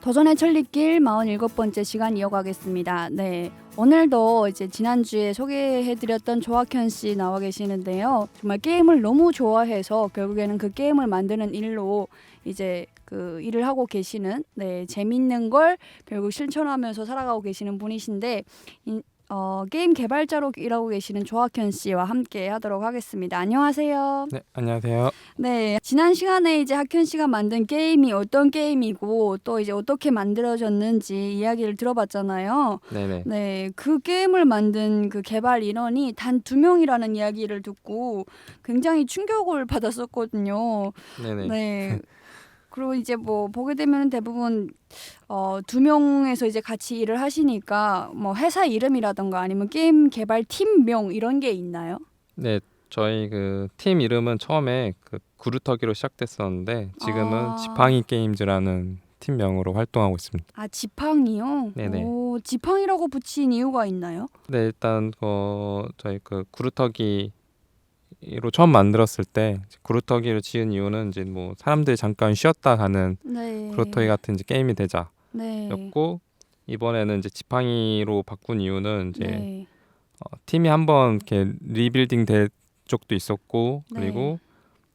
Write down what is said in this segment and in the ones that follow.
도전의 천리길 47번째 시간 이어가겠습니다. 네. 오늘도 이제 지난주에 소개해드렸던 조학현 씨 나와 계시는데요. 정말 게임을 너무 좋아해서 결국에는 그 게임을 만드는 일로 이제 그 일을 하고 계시는 네 재밌는 걸 결국 실천하면서 살아가고 계시는 분이신데 이, 어, 게임 개발자로 일하고 계시는 조학현 씨와 함께 하도록 하겠습니다. 안녕하세요. 네, 안녕하세요. 네, 지난 시간에 이제 학현 씨가 만든 게임이 어떤 게임이고 또 이제 어떻게 만들어졌는지 이야기를 들어봤잖아요. 네네. 네, 그 게임을 만든 그 개발 인원이 단 두 명이라는 이야기를 듣고 굉장히 충격을 받았었거든요. 네네. 네. 그리고 이제 뭐 보게 되면 대부분 어, 두 명에서 이제 같이 일을 하시니까 뭐 회사 이름이라던가 아니면 게임 개발 팀명 이런 게 있나요? 네, 저희 그 팀 이름은 처음에 그 구루터기로 시작됐었는데 지금은 아. 지팡이 게임즈라는 팀명으로 활동하고 있습니다. 아 지팡이요? 네네. 오, 지팡이라고 붙인 이유가 있나요? 네, 일단 어 저희 그 구루터기 로 처음 만들었을 때 구루터기를 지은 이유는 이제 뭐 사람들이 잠깐 쉬었다 가는 네. 구루터기 같은 이제 게임이 되자였고 네. 이번에는 이제 지팡이로 바꾼 이유는 이제 네. 어, 팀이 한번 이렇게 리빌딩 될 적도 있었고 네. 그리고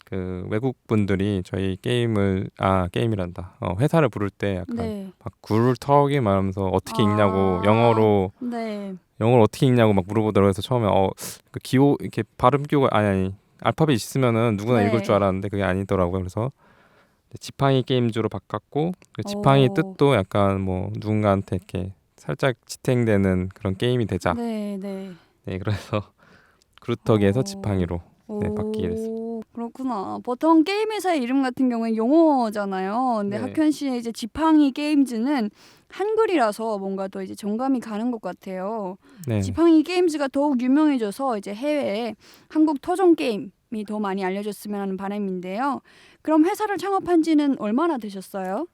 그 외국 분들이 저희 게임을 아 게임이란다 어, 회사를 부를 때 약간 네. 막 굴을 턱이 말하면서 어떻게 아. 읽냐고 영어로 네. 영어를 어떻게 읽냐고 막 물어보더라고요. 그래서 처음에 어그 기호 이렇게 발음 기호가 아니 아니 알파벳 있으면은 누구나 네. 읽을 줄 알았는데 그게 아니더라고요. 그래서 지팡이 게임즈로 바꿨고 그 지팡이 오. 뜻도 약간 뭐 누군가한테 이렇게 살짝 지탱되는 그런 게임이 되자. 네. 네. 네, 그래서 그루터기에서 오. 지팡이로 네, 바뀌게 오, 그렇구나. 보통 게임 회사의 이름 같은 경우는 용어잖아요. 근데 네. 학현 씨의 이제 지팡이 게임즈는 한글이라서 뭔가 더 이제 정감이 가는 것 같아요. 네. 지팡이 게임즈가 더욱 유명해져서 이제 해외에 한국 토종 게임 이 더 많이 알려졌으면 하는 바람인데요. 그럼 회사를 창업한 지는 얼마나 되셨어요?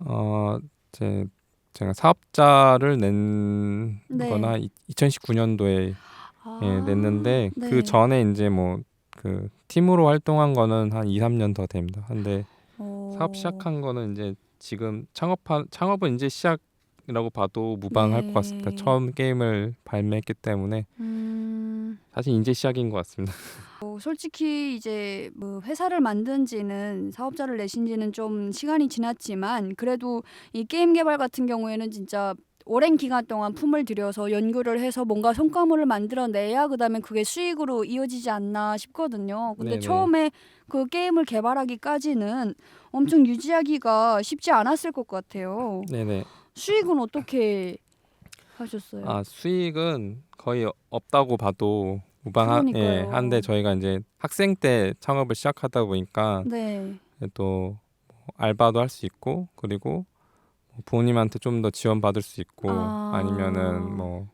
어, 제 제가 사업자를 낸 네. 거나 2019년도에 아, 예, 냈는데 네. 그 전에 이제 뭐 그 팀으로 활동한 거는 한 2, 3년 더 됩니다. 근데 오. 사업 시작한 거는 이제 지금 창업한 창업은 이제 시작이라고 봐도 무방할 네. 것 같습니다. 처음 게임을 발매했기 때문에 음, 사실 이제 시작인 것 같습니다. 뭐 솔직히 이제 뭐 회사를 만든지는 사업자를 내신지는 좀 시간이 지났지만 그래도 이 게임 개발 같은 경우에는 진짜 오랜 기간 동안 품을 들여서 연구를 해서 뭔가 성과물을 만들어내야 그다음에 그게 수익으로 이어지지 않나 싶거든요. 근데 네네. 처음에 그 게임을 개발하기까지는 엄청 유지하기가 쉽지 않았을 것 같아요. 네네. 수익은 어떻게 하셨어요? 아 수익은 거의 없다고 봐도 무방한 예, 그러니까요. 한데 저희가 이제 학생 때 창업을 시작하다 보니까 네. 또 알바도 할 수 있고 그리고 뭐 부모님한테 좀 더 지원 받을 수 있고 아. 아... 니면은뭐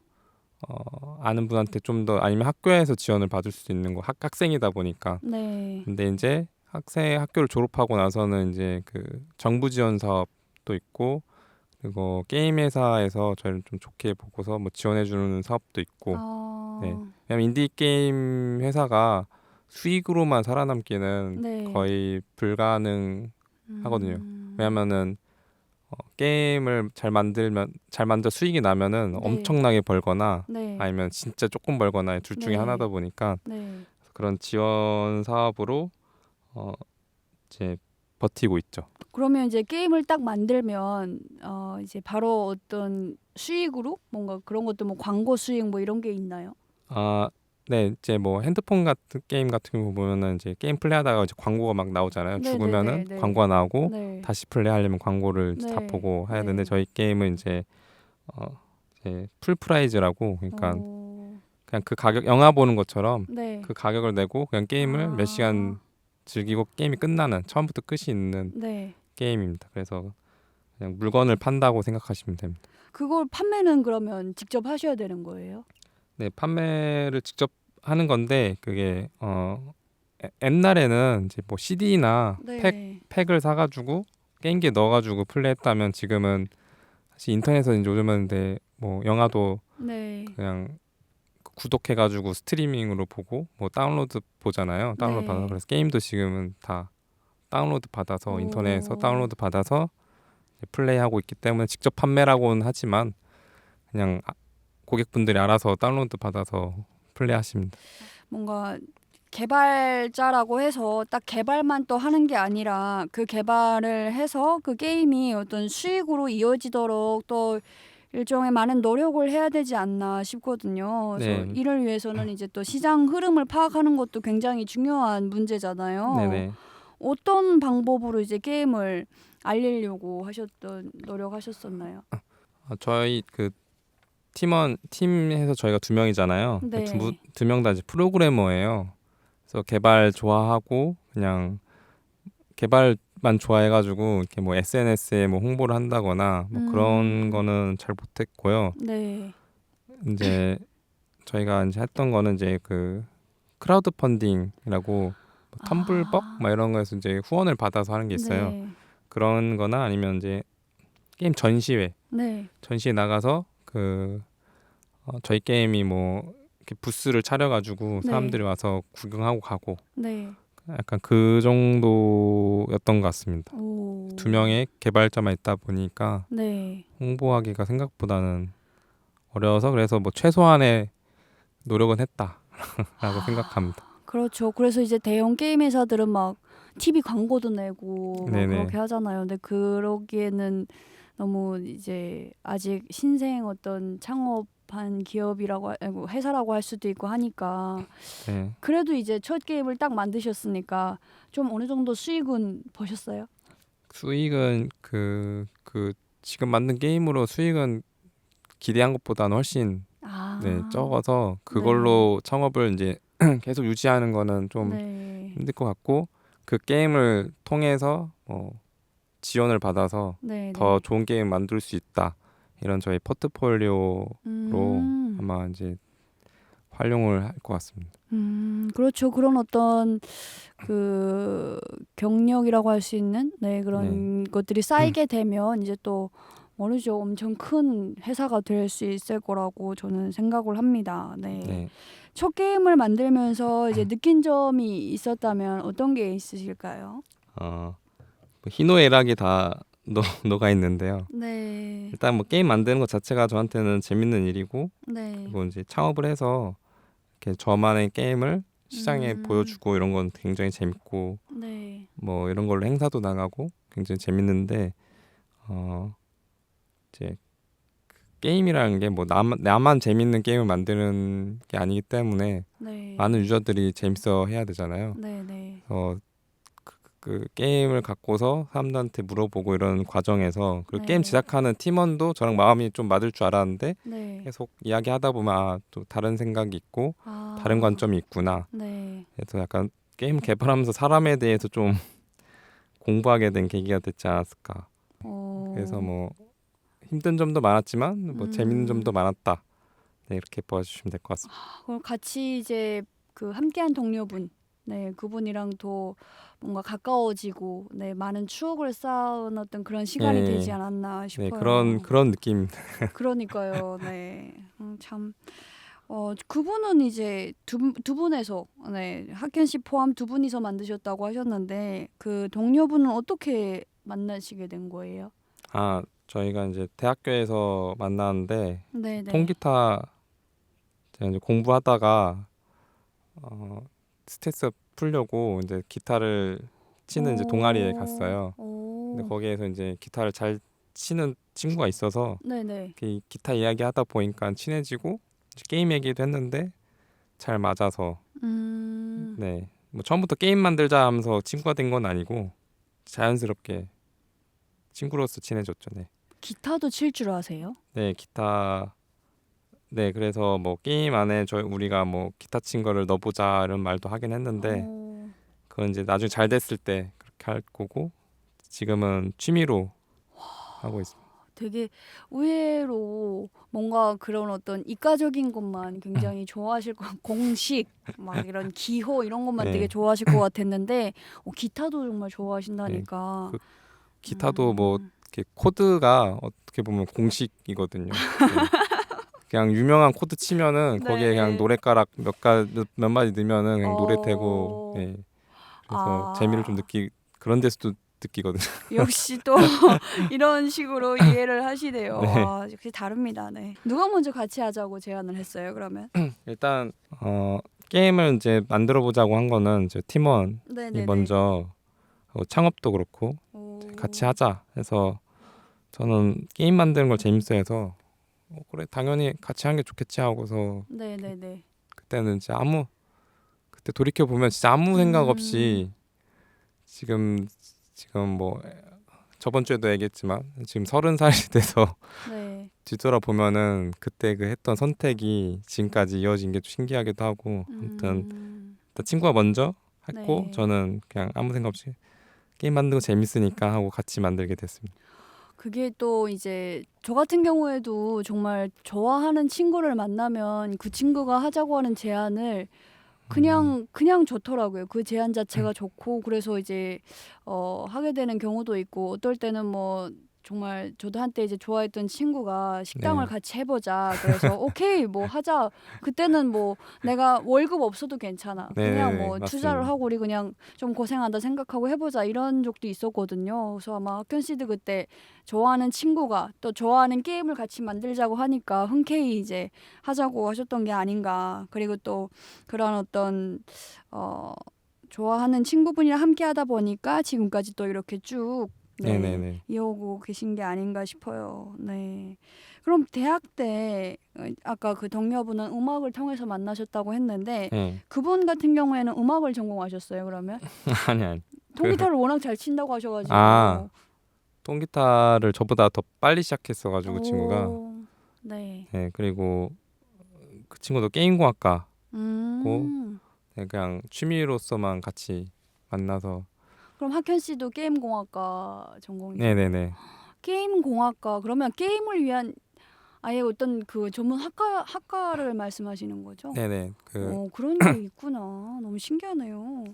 어, 아는 분한테 좀 더 아니면 학교에서 지원을 받을 수 있는 거 학, 학생이다 보니까 네. 근데 이제 학생 학교를 졸업하고 나서는 이제 그 정부 지원 사업도 있고 그리고 게임 회사에서 저희를 좀 좋게 보고서 뭐 지원해 주는 사업도 있고 아. 네. 왜냐면 인디 게임 회사가 수익으로만 살아남기는 네. 거의 불가능 하거든요. 음. 왜냐면은 어, 게임을 잘 만들면 잘 만들 수익이 나면은 네. 엄청나게 벌거나 네. 아니면 진짜 조금 벌거나 둘 중에 네. 하나다 보니까 네. 그런 지원 사업으로 어 이제 버티고 있죠. 그러면 이제 게임을 딱 만들면 어 이제 바로 어떤 수익으로 뭔가 그런 것도 뭐 광고 수익 뭐 이런 게 있나요? 아, 네, 이제 뭐 핸드폰 같은 게임 같은 거 보면은 이제 게임 플레이하다가 이제 광고가 막 나오잖아요. 네, 죽으면은 네, 네, 네. 광고가 나오고 네. 다시 플레이하려면 광고를 이제 다 네. 보고 해야 네. 되는데 저희 게임은 이제 어 이제 풀 프라이즈라고 그러니까 어, 그냥 그 가격 영화 보는 것처럼 네. 그 가격을 내고 그냥 게임을 아. 몇 시간 즐기고 게임이 끝나는 처음부터 끝이 있는 네. 게임입니다. 그래서 그냥 물건을 판다고 생각하시면 됩니다. 그걸 판매는 그러면 직접 하셔야 되는 거예요? 네, 판매를 직접 하는 건데 그게 어 에- 옛날에는 이제 뭐 CD나 네. 팩 팩을 사가지고 게임기에 넣어가지고 플레이했다면 지금은 사실 인터넷에서 이제 요즘은 근데 뭐 영화도 네. 그냥 구독해가지고 스트리밍으로 보고 뭐 다운로드 보잖아요. 다운로드 네. 받아서 그래서 게임도 지금은 다 다운로드 받아서 오. 인터넷에서 다운로드 받아서 플레이하고 있기 때문에 직접 판매라고는 하지만 그냥 아- 고객분들이 알아서 다운로드 받아서 플레이하십니다. 뭔가 개발자라고 해서 딱 개발만 또 하는 게 아니라 그 개발을 해서 그 게임이 어떤 수익으로 이어지도록 또 일종의 많은 노력을 해야 되지 않나 싶거든요. 그래서 네. 이를 위해서는 이제 또 시장 흐름을 파악하는 것도 굉장히 중요한 문제잖아요. 네네. 어떤 방법으로 이제 게임을 알리려고 하셨던 노력하셨었나요? 아, 저희 그 팀원 팀에서 저희가 두 명이잖아요. 네. 두명 다 이제 프로그래머예요. 그래서 개발 좋아하고 그냥 개발 만 좋아해가지고 이렇게 뭐 SNS에 뭐 홍보를 한다거나 뭐 음. 그런 거는 잘 못했고요. 네. 이제 저희가 이제 했던 거는 이제 그 크라우드 펀딩이라고 뭐 텀블벅 아. 막 이런 거에서 이제 후원을 받아서 하는 게 있어요. 네. 그런 거나 아니면 이제 게임 전시회 네. 전시회 나가서 그 어, 저희 게임이 뭐 이렇게 부스를 차려가지고 네. 사람들이 와서 구경하고 가고 네. 약간 그 정도였던 것 같습니다. 오. 두 명의 개발자만 있다 보니까 네. 홍보하기가 생각보다는 어려워서 그래서 뭐 최소한의 노력은 했다라고 생각합니다. 그렇죠. 그래서 이제 대형 게임 회사들은 막 TV 광고도 내고. 그렇게 하잖아요. 근데 그러기에는 너무 이제 아직 신생 어떤 창업 한 기업이라고 하- 아이고, 회사라고 할 수도 있고 하니까 네. 그래도 이제 첫 게임을 딱 만드셨으니까 좀 어느 정도 수익은 보셨어요? 수익은 그, 그 지금 만든 게임으로 수익은 기대한 것보다는 훨씬 아. 네, 적어서 그걸로 창업을 이제 계속 유지하는 거는 좀 네. 힘들 것 같고 그 게임을 통해서 뭐 지원을 받아서 네. 더 네. 좋은 게임 만들 수 있다 이런 저희 포트폴리오로 음. 아마 이제 활용을 할 것 같습니다. 음, 그렇죠. 그런 어떤 그 경력이라고 할 수 있는 네, 그런 것들이 쌓이게 되면 이제 또 모르죠. 엄청 큰 회사가 될 수 있을 거라고 저는 생각을 합니다. 네. 네. 첫 게임을 만들면서 이제 느낀 점이 있었다면 어떤 게 있으실까요? 어, 뭐 희노애락이 다 녹, 녹아 있는데요. 네. 일단 뭐 게임 만드는 것 자체가 저한테는 재밌는 일이고 네. 그리고 이제 창업을 해서 이렇게 저만의 게임을 시장에 음. 보여주고 이런 건 굉장히 재밌고 네. 뭐 이런 걸로 행사도 나가고 굉장히 재밌는데 어 이제 그 게임이라는 게 뭐 나만 나만 재밌는 게임을 만드는 게 아니기 때문에 네. 많은 유저들이 재밌어 해야 되잖아요. 네, 네. 그래서 그, 그 게임을 갖고서 사람들한테 물어보고 이런 과정에서 그리고 네. 게임 제작하는 팀원도 저랑 마음이 좀 맞을 줄 알았는데 네. 계속 이야기하다 보면 아, 또 다른 생각이 있고 아. 다른 관점이 있구나. 네. 그래서 약간 게임 개발하면서 사람에 대해서 좀 공부하게 된 계기가 됐지 않았을까. 어. 그래서 뭐 힘든 점도 많았지만 뭐 음. 재밌는 점도 많았다. 네, 이렇게 봐주시면 될 것 같습니다. 그럼 같이 이제 그 함께한 동료분, 네 그분이랑 또 뭔가 가까워지고, 네 많은 추억을 쌓은 어떤 그런 시간이 네. 되지 않았나 싶어요. 네, 그런 그런 느낌. 그러니까요, 네 음, 참. 어 그분은 이제 두, 두 분에서 네 학현 씨 포함 두 분이서 만드셨다고 하셨는데 그 동료분은 어떻게 만나시게 된 거예요? 아 저희가 이제 대학교에서 만났는데 네, 네. 통기타 제가 이제 공부하다가 어, 스트레스 풀려고 이제 기타를 치는 이제 동아리에 갔어요. 오. 근데 거기에서 이제 기타를 잘 치는 친구가 있어서 네네. 그 기타 이야기 하다 보니까 친해지고 이제 게임 얘기도 했는데 잘 맞아서 음. 네. 뭐 처음부터 게임 만들자 하면서 친구가 된 건 아니고 자연스럽게 친구로서 친해졌죠. 네. 기타도 칠 줄 아세요? 네, 기타 네, 그래서 뭐 게임 안에 저희 우리가 뭐 기타 친 거를 넣어보자 이런 말도 하긴 했는데 오. 그건 이제 나중에 잘 됐을 때 그렇게 할 거고 지금은 취미로 하고 있습니다. 되게 의외로 뭔가 그런 어떤 이과적인 것만 굉장히 좋아하실 것 공식 막 이런 기호 이런 것만 네. 되게 좋아하실 것 같았는데 어, 기타도 정말 좋아하신다니까. 그 기타도 뭐 음. 이렇게 코드가 어떻게 보면 공식이거든요. 네. 그냥 유명한 코드 치면은 거기에 네. 그냥 노래가락 몇가몇 마디 넣으면은 그냥 노래 어. 되고 네. 그래서 아. 재미를 좀 느끼 그런 데서도 느끼거든요. 역시 또 이런 식으로 이해를 하시네요. 네. 와, 역시 다릅니다. 네. 누가 먼저 같이 하자고 제안을 했어요? 그러면? 일단 어, 게임을 이제 만들어 보자고 한 거는 이제 팀원이 네, 네. 먼저 어, 창업도 그렇고 오. 같이 하자 해서 저는 게임 만드는 걸 재밌어해서 어, 그래 당연히 같이 하는 게 좋겠지 하고서 네, 네, 네. 그때는 진짜 아무 그때 돌이켜 보면 진짜 아무 생각 음. 없이 지금 지금 뭐 저번 주에도 얘기했지만 지금 서른 살이 돼서 네. 뒤돌아 보면은 그때 그 했던 선택이 지금까지 이어진 게좀 신기하기도 하고 아무튼 음. 일단 친구가 먼저 했고 네. 저는 그냥 아무 생각 없이 게임 거 재밌으니까 하고 같이 만들게 됐습니다. 그게 또 이제 저 같은 경우에도 정말 좋아하는 친구를 만나면 그 친구가 하자고 하는 제안을 그냥 그냥 좋더라고요. 그 제안 자체가 좋고 그래서 이제 어 하게 되는 경우도 있고 어떨 때는 뭐 정말 저도 한때 이제 좋아했던 친구가 식당을 네. 같이 해보자. 그래서 오케이 뭐 하자. 그때는 뭐 내가 월급 없어도 괜찮아. 네, 그냥 뭐 맞습니다. 투자를 하고 우리 그냥 좀 고생한다 생각하고 해보자 이런 적도 있었거든요. 그래서 아마 학견 씨도 그때 좋아하는 친구가 또 좋아하는 게임을 같이 만들자고 하니까 흔쾌히 이제 하자고 하셨던 게 아닌가. 그리고 또 그런 어떤 어 좋아하는 친구분이랑 함께 하다 보니까 지금까지 또 이렇게 쭉 네, 네네네. 이어오고 계신 게 아닌가 싶어요. 네. 그럼 대학 때 어, 아까 그 동료분은 음악을 통해서 만나셨다고 했는데 네. 그분 같은 경우에는 음악을 전공하셨어요. 그러면 아니 아니. 통기타를 워낙 잘 친다고 하셔가지고 아, 통기타를 저보다 더 빨리 시작했어가지고 그 친구가 오, 네. 네 그리고 그 친구도 게임공학과 음. 네, 그냥 취미로서만 같이 만나서 그럼 학현 씨도 게임 공학과 전공이 네네네 게임 공학과 그러면 게임을 위한 아예 어떤 그 전문 학과 학과를 말씀하시는 거죠? 네네 그 어, 그런 게 있구나. 너무 신기하네요.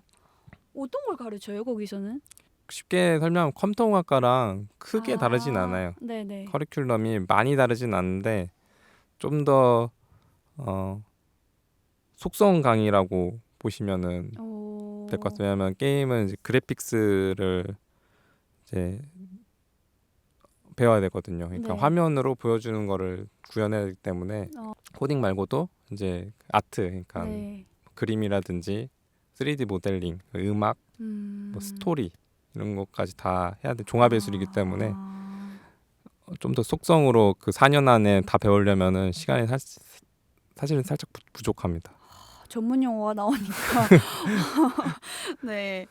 어떤 걸 가르쳐요 거기서는? 쉽게 설명하면 컴퓨터 공학과랑 크게 다르진 아, 않아요. 네네. 커리큘럼이 많이 다르진 않는데 좀 더 어, 속성 강의라고 보시면은 오. 될 것 같아요. 왜냐하면 게임은 이제 그래픽스를 이제 배워야 되거든요. 그러니까 네. 화면으로 보여주는 거를 구현해야 되기 때문에 어. 코딩 말고도 이제 아트, 그러니까 네. 그림이라든지 3D 모델링, 음악, 음. 뭐 스토리 이런 것까지 다 해야 돼. 종합 예술이기 때문에 아. 좀 더 속성으로 그 4년 안에 다 배우려면은 시간이 사, 사실은 살짝 부, 부족합니다. 전문 용어가 나오니까. 네.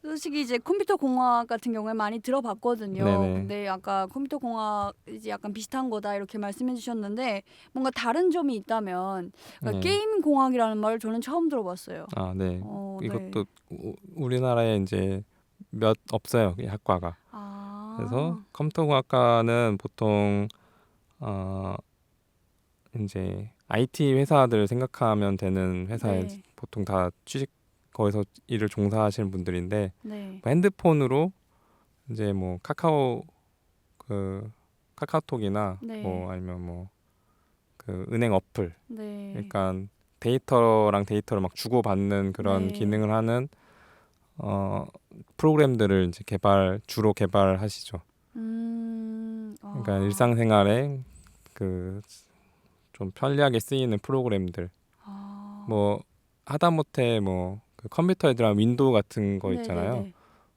솔직히 이제 컴퓨터 공학 같은 경우에 많이 들어봤거든요. 네네. 근데 아까 컴퓨터 공학 이제 약간 비슷한 거다 이렇게 말씀해 주셨는데 뭔가 다른 점이 있다면 그러니까 네. 게임 공학이라는 말을 저는 처음 들어봤어요. 아, 네. 어, 네. 이것도 우- 우리나라에 이제 몇 없어요 이 학과가. 아. 그래서 컴퓨터공학과는 보통 어 이제 IT 회사들 생각하면 되는 회사에 네. 보통 다 취직 거기서 일을 종사하시는 분들인데 네. 뭐 핸드폰으로 이제 뭐 카카오 그 카카오톡이나 네. 뭐 아니면 뭐 그 은행 어플 네. 그러니까 데이터랑 데이터를 막 주고받는 그런 네. 기능을 하는 어 프로그램들을 이제 개발 주로 개발하시죠. 음. 아. 그러니까 일상생활에 그 좀 편리하게 쓰이는 프로그램들 아. 뭐 하다못해 뭐 그 컴퓨터에 들어간 윈도우 같은 거 있잖아요. 네네네.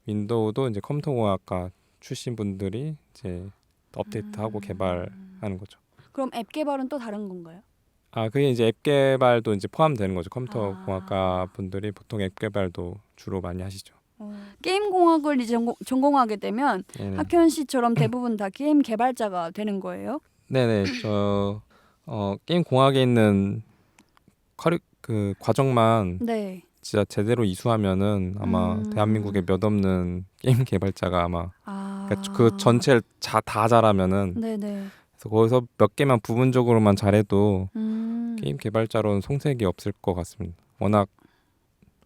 윈도우도 이제 컴퓨터공학과 출신 분들이 이제 업데이트하고 음. 개발하는 거죠. 그럼 앱 개발은 또 다른 건가요? 아 그게 이제 앱 개발도 이제 포함되는 거죠. 컴퓨터 공학과 아. 분들이 보통 앱 개발도 주로 많이 하시죠. 게임 공학을 이제 전공, 전공 하게 되면 네네. 학현 씨처럼 대부분 다 게임 개발자가 되는 거예요? 네네 저 어, 게임 공학에 있는 커리 그 과정만 네. 진짜 제대로 이수하면은 아마 음. 대한민국에 몇 없는 게임 개발자가 아마 아. 그러니까 그 전체를 자, 다 잘하면은 네네. 그래서 거기서 몇 개만 부분적으로만 잘해도 음. 게임 개발자로는 송색이 없을 것 같습니다. 워낙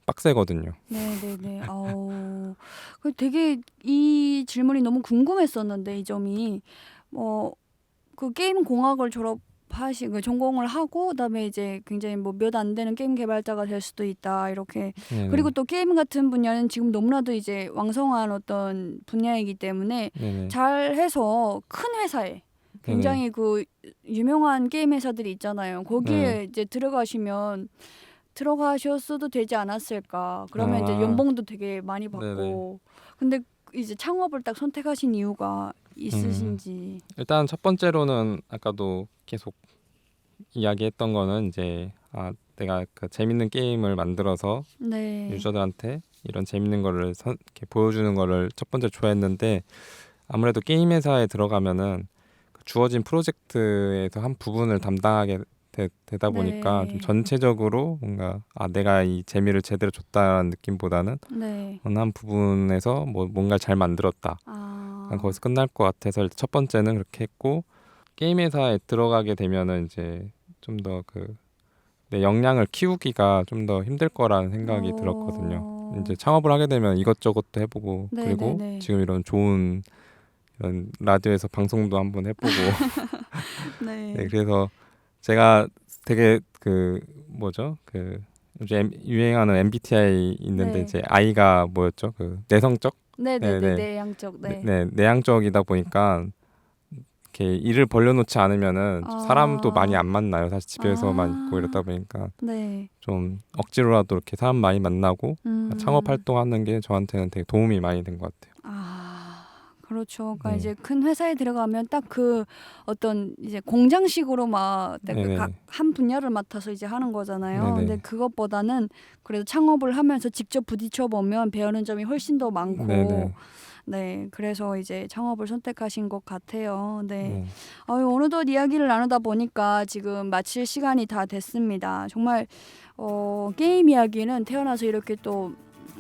빡세거든요. 네네네. 아우. 그 되게 이 질문이 너무 궁금했었는데 이 점이 뭐 그 게임 공학을 졸업 하시고 그 전공을 하고 그다음에 이제 굉장히 뭐 몇 안 되는 게임 개발자가 될 수도 있다 이렇게 네네. 그리고 또 게임 같은 분야는 지금 너무나도 이제 왕성한 어떤 분야이기 때문에 네네. 잘해서 큰 회사에 굉장히 그 유명한 게임 회사들이 있잖아요. 거기에 네. 이제 들어가시면 들어가셨어도 되지 않았을까. 그러면 이제 아. 연봉도 되게 많이 받고. 근데 이제 창업을 딱 선택하신 이유가 있으신지. 일단 첫 번째로는 아까도 계속 이야기했던 거는 이제 아 내가 그 재밌는 게임을 만들어서 네. 유저들한테 이런 재밌는 거를 선, 이렇게 보여주는 거를 첫 번째 좋아했는데 아무래도 게임 회사에 들어가면은 그 주어진 프로젝트에서 한 부분을 담당하게 되, 다 보니까 네. 좀 전체적으로 뭔가 아 내가 이 재미를 제대로 줬다는 느낌보다는 네. 어느 한 부분에서 뭐 뭔가 잘 만들었다 아. 난 거기서 끝날 것 같아서 일단 첫 번째는 그렇게 했고 게임 회사에 들어가게 되면은 이제 좀 더 그 내 역량을 키우기가 좀 더 힘들 거라는 생각이 어. 들었거든요. 이제 창업을 하게 되면 이것저것도 해보고 네, 그리고 네, 네. 지금 이런 좋은 이런 라디오에서 방송도 한번 해보고 네. 네, 그래서 제가 되게 그 뭐죠 그 요즘 유행하는 MBTI 있는데 네. 이제 I가 뭐였죠 그 내성적 네, 네, 네, 네, 네. 네. 네, 내향적이다 보니까 이렇게 일을 벌려놓지 않으면은 아. 사람도 많이 안 만나요. 사실 집에서만 아. 있고 이러다 보니까 네. 좀 억지로라도 이렇게 사람 많이 만나고 음. 창업 활동하는 게 저한테는 되게 도움이 많이 된 것 같아요. 아, 그렇죠. 그러니까 네. 이제 큰 회사에 들어가면 딱 그 어떤 이제 공장식으로 막 네네. 각한 분야를 맡아서 이제 하는 거잖아요. 네네. 근데 그것보다는 그래도 창업을 하면서 직접 부딪혀 보면 배우는 점이 훨씬 더 많고 네네. 네, 그래서 이제 창업을 선택하신 것 같아요. 네. 네. 아유, 어느덧 이야기를 나누다 보니까 지금 마칠 시간이 다 됐습니다. 정말 어, 게임 이야기는 태어나서 이렇게 또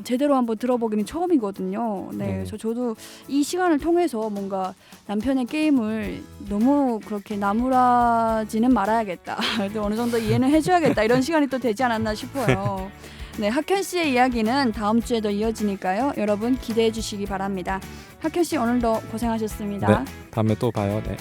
제대로 한번 들어보기는 처음이거든요. 네, 네. 그래서 저도 이 시간을 통해서 뭔가 남편의 게임을 너무 그렇게 나무라지는 말아야겠다. 어느 정도 이해는 해줘야겠다. 이런 시간이 또 되지 않았나 싶어요. 네, 학현 씨의 이야기는 다음 주에도 이어지니까요. 여러분 기대해 주시기 바랍니다. 학현 씨 오늘도 고생하셨습니다. 네. 다음에 또 봐요. 네.